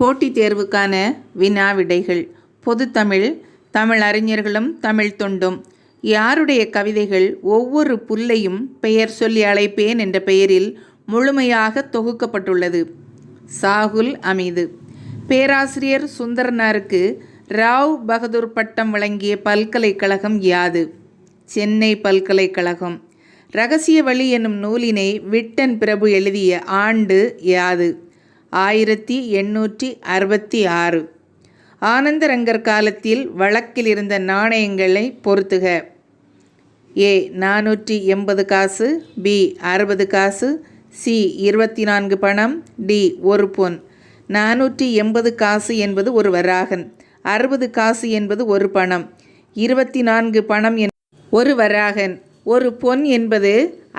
போட்டித் தேர்வுக்கான வினா விடைகள் பொதுத்தமிழ் தமிழ் அறிஞர்களும் தமிழ் தொண்டும். யாருடைய கவிதைகள் ஒவ்வொரு புல்லையும் பெயர் சொல்லி அழைப்பேன் என்ற பெயரில் முழுமையாக தொகுக்கப்பட்டுள்ளது. சாகுல் அமீது. பேராசிரியர் சுந்தரனாருக்கு ராவ் பகதூர் பட்டம் வழங்கிய பல்கலைக்கழகம் யாது? சென்னை பல்கலைக்கழகம். ரகசிய வழி என்னும் நூலினை விட்டன் பிரபு எழுதிய ஆண்டு யாது? ஆயிரத்தி எண்ணூற்றி அறுபத்தி ஆறு. ஆனந்தரங்கர் காலத்தில் வழக்கில் இருந்த நாணயங்களை பொருத்துக ஏ நானூற்றி எண்பது காசு பி அறுபது காசு சி இருபத்தி நான்கு பணம் டி ஒரு பொன். நானூற்றி எண்பது காசு என்பது ஒரு வராகன் அறுபது காசு என்பது ஒரு பணம் இருபத்தி நான்கு பணம் என் ஒரு வராகன் ஒரு பொன் என்பது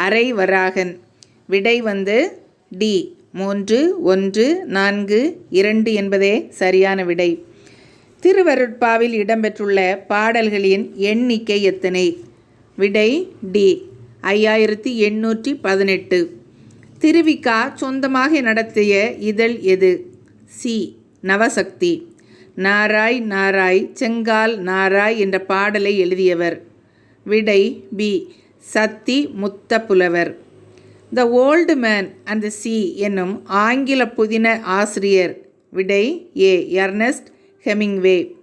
அரை வராகன். விடை வந்து டி மூன்று ஒன்று நான்கு இரண்டு என்பதே சரியான விடை. திருவருட்பாவில் இடம்பெற்றுள்ள பாடல்களின் எண்ணிக்கை எத்தனை? விடை டி ஐயாயிரத்தி எண்ணூற்றி பதினெட்டு. திருவிக்கா சொந்தமாக நடத்திய இதழ் எது? சி நவசக்தி. நாராய் நாராய் செங்கால் நாராய் என்ற பாடலை எழுதியவர். விடை B Sathi Mutha Pulavar the old man and the sea என்னும் ஆங்கில புதின ஆசிரியர் விடை A Ernest Hemingway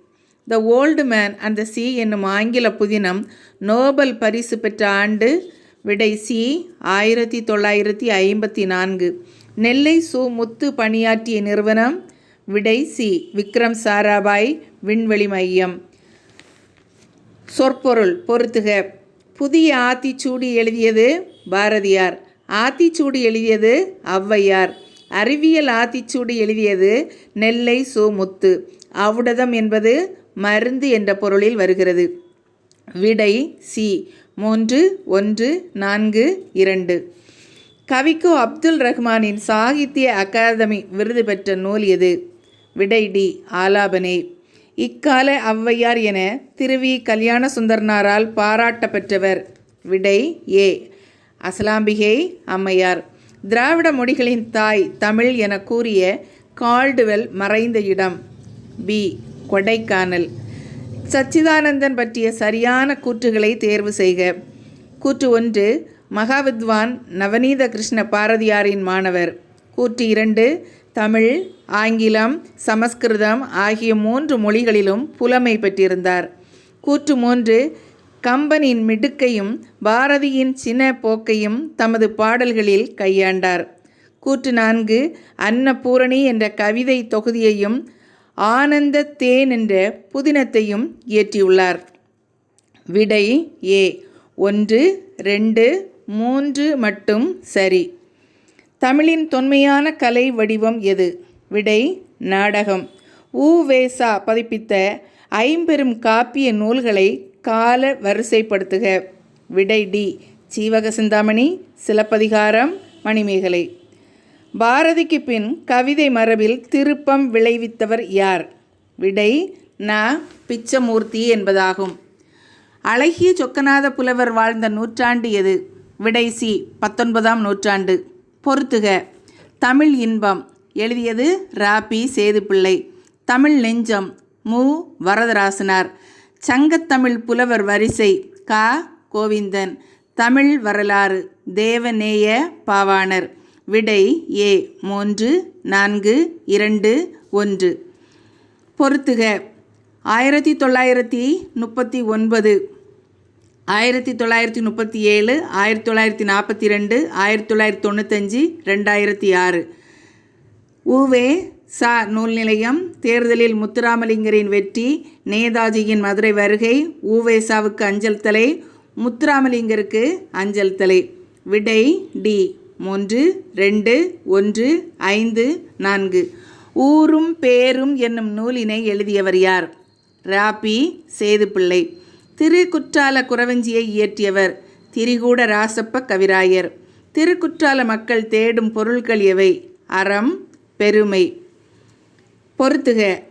the old man and the sea என்னும் ஆங்கில புதினம் நோபல் பரிசு பெற்ற ஆண்டு விடை சி ஆயிரத்தி தொள்ளாயிரத்தி ஐம்பத்தி நான்கு. நெல்லை சு முத்து பணியாற்றிய நிறுவனம் விடை சி விக்ரம் சாராபாய் விண்வெளி மையம். சொற்பொருள் பொருத்துக புதிய ஆத்திச்சூடி எழுதியது பாரதியார். ஆத்திச்சூடி எழுதியது ஔவையார். அறிவியல் ஆத்திச்சூடி எழுதியது நெல்லை சு முத்து. அவுடதம் என்பது மருந்து என்ற பொருளில் வருகிறது. விடை சி. மூன்று ஒன்று நான்கு இரண்டு. கவிக்கு அப்துல் ரஹ்மானின் சாகித்ய அகாதமி விருது பெற்ற நூல் எது? விடை டி. ஆலாபனே. இக்கால ஔவையார் என திருவி கல்யாண சுந்தரனாரால் பாராட்ட பெற்றவர். விடை ஏ. அசலாம்பிகை அம்மையார். திராவிட மொழிகளின் தாய் தமிழ் என கூறிய கால்டுவெல் மறைந்த இடம். பி. கொடைக்கானல். சச்சிதானந்தன் பற்றிய சரியான கூற்றுகளை தேர்வு செய்க. கூற்று ஒன்று மகாவித்வான் நவநீத கிருஷ்ண பாரதியாரின் மாணவர். கூற்று இரண்டு தமிழ் ஆங்கிலம் சமஸ்கிருதம் ஆகிய மூன்று மொழிகளிலும் புலமை பெற்றிருந்தார். கூற்று மூன்று கம்பனின் மிடுக்கையும் பாரதியின் சின போக்கையும் தமது பாடல்களில் கையாண்டார். கூற்று நான்கு அன்னபூரணி என்ற கவிதை தொகுதியையும் ஆனந்த தேன் என்ற புதினத்தையும் இயற்றியுள்ளார். விடை ஏ ஒன்று ரெண்டு மூன்று மட்டும் சரி. தமிழின் தொன்மையான கலை வடிவம் எது? விடை நாடகம். உவேசா பதிப்பித்த ஐம்பெரும் காப்பிய நூல்களை கால வரிசைப்படுத்துக. விடை டி. சீவக சிந்தாமணி சிலப்பதிகாரம் மணிமேகலை. பாரதிக்கு பின் கவிதை மரபில் திருப்பம் விளைவித்தவர் யார்? விடை ந. பிச்சமூர்த்தி என்பதாகும். அழகிய சொக்கநாத புலவர் வாழ்ந்த நூற்றாண்டு எது? விடை சி. பத்தொன்பதாம் நூற்றாண்டு. பொறுத்துக. தமிழ் இன்பம். எழுதியது ராபி சேதுப்பிள்ளை. தமிழ் நெஞ்சம். மு. வரதராசனார். சங்கத்தமிழ் புலவர் வரிசை கா. கோவிந்தன். தமிழ் வரலாறு தேவநேய பாவாணர். விடை ஏ. மூன்று நான்கு இரண்டு ஒன்று. பொருத்துக ஆயிரத்தி தொள்ளாயிரத்தி முப்பத்தி ஒன்பது ஆயிரத்தி தொள்ளாயிரத்தி முப்பத்தி ஏழு ஆயிரத்தி தொள்ளாயிரத்தி நாற்பத்தி ரெண்டு ஆயிரத்தி தொள்ளாயிரத்தி தொண்ணூத்தஞ்சு ரெண்டாயிரத்தி ஆறு. உவே சா நூல் நிலையம் தேர்தலில் முத்துராமலிங்கரின் வெற்றி நேதாஜியின் மதுரை வருகை உவேசாவுக்கு அஞ்சல் தலை முத்துராமலிங்கருக்கு அஞ்சல் தலை. விடை டி மூன்று ரெண்டு ஒன்று ஐந்து நான்கு. ஊரும் பேரும் என்னும் நூலினை எழுதியவர் யார்? ராபி சேதுப்பிள்ளை. திருக்குற்றால குறவஞ்சியை இயற்றியவர் திரிகூட ராசப்ப கவிராயர். திருக்குற்றால மக்கள் தேடும் பொருட்கள் எவை? அறம் பெருமை. பொறுத்துக.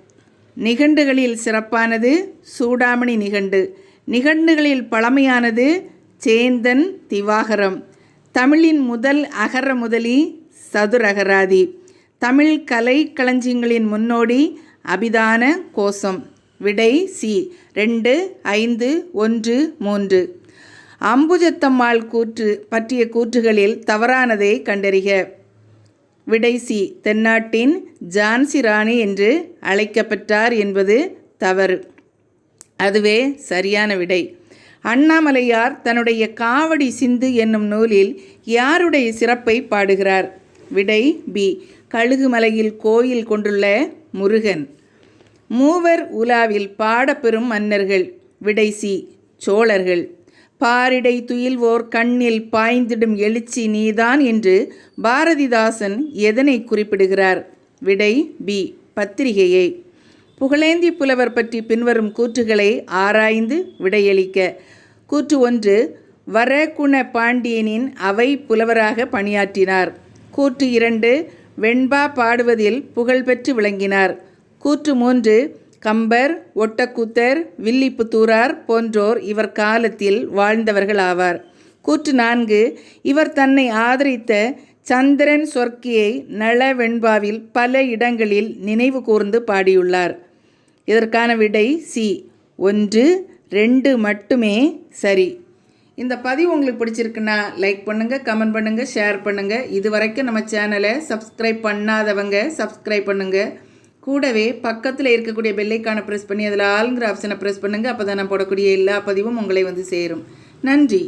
நிகண்டுகளில் சிறப்பானது சூடாமணி நிகண்டு. நிகண்டுகளில் பழமையானது சேந்தன் திவாகரம். தமிழின் முதல் அகர முதலி சதுரகராதி. தமிழ் கலை களஞ்சியங்களின் முன்னோடி அபிதான கோஷம். விடை சி. ரெண்டு ஐந்து ஒன்று மூன்று. அம்புஜத்தம்மாள் கூற்று பற்றிய கூற்றுகளில் தவறானதை கண்டறிக. விடைசி தென்னாட்டின் ஜான்சி ராணி என்று அழைக்கப்பட்டார் என்பது தவறு. அதுவே சரியான விடை. அண்ணாமலையார் தன்னுடைய காவடி சிந்து என்னும் நூலில் யாருடைய சிறப்பை பாடுகிறார்? விடை பி. கழுகுமலையில் கோயில் கொண்டுள்ள முருகன். மூவர் உலாவில் பாடப்பெறும் மன்னர்கள். விடை சி. சோழர்கள். பாரிடை துயில்வோர் கண்ணில் பாய்ந்திடும் எழுச்சி நீதான் என்று பாரதிதாசன் எதனை குறிப்பிடுகிறார்? விடை பி. பத்திரிகையை. புகழேந்தி புலவர் பற்றி பின்வரும் கூற்றுகளை ஆராய்ந்து விடையளிக்க. கூற்று ஒன்று வரகுண பாண்டியனின் அவை புலவராக பணியாற்றினார். கூற்று இரண்டு வெண்பா பாடுவதில் புகழ்பெற்று விளங்கினார். கூற்று மூன்று கம்பர் ஒட்டக்கூத்தர் வில்லிப்புத்தூரார் போன்றோர் இவர் காலத்தில் வாழ்ந்தவர்கள் ஆவார் கூற்று நான்கு இவர் தன்னை ஆதரித்த சந்திரன் சொர்க்கியை நளவெண்பாவில் பல இடங்களில் நினைவு கூர்ந்து பாடியுள்ளார். இதற்கான விடை சி. ஒன்று ரெண்டு மட்டுமே சரி. இந்த பதிவு உங்களுக்கு பிடிச்சிருக்குன்னா லைக் பண்ணுங்கள் கமெண்ட் பண்ணுங்கள் ஷேர் பண்ணுங்கள் இது வரைக்கும் நம்ம சேனலை சப்ஸ்கிரைப் பண்ணாதவங்க சப்ஸ்கிரைப் பண்ணுங்கள் கூடவே பக்கத்தில் இருக்கக்கூடிய பெல்லைக்கான ப்ரெஸ் பண்ணி அதில் ஆளுங்கிற ஆப்ஷனை ப்ரெஸ் பண்ணுங்கள் அப்போ தான் நான் போடக்கூடிய எல்லா பதிவும் உங்களை வந்து சேரும். நன்றி.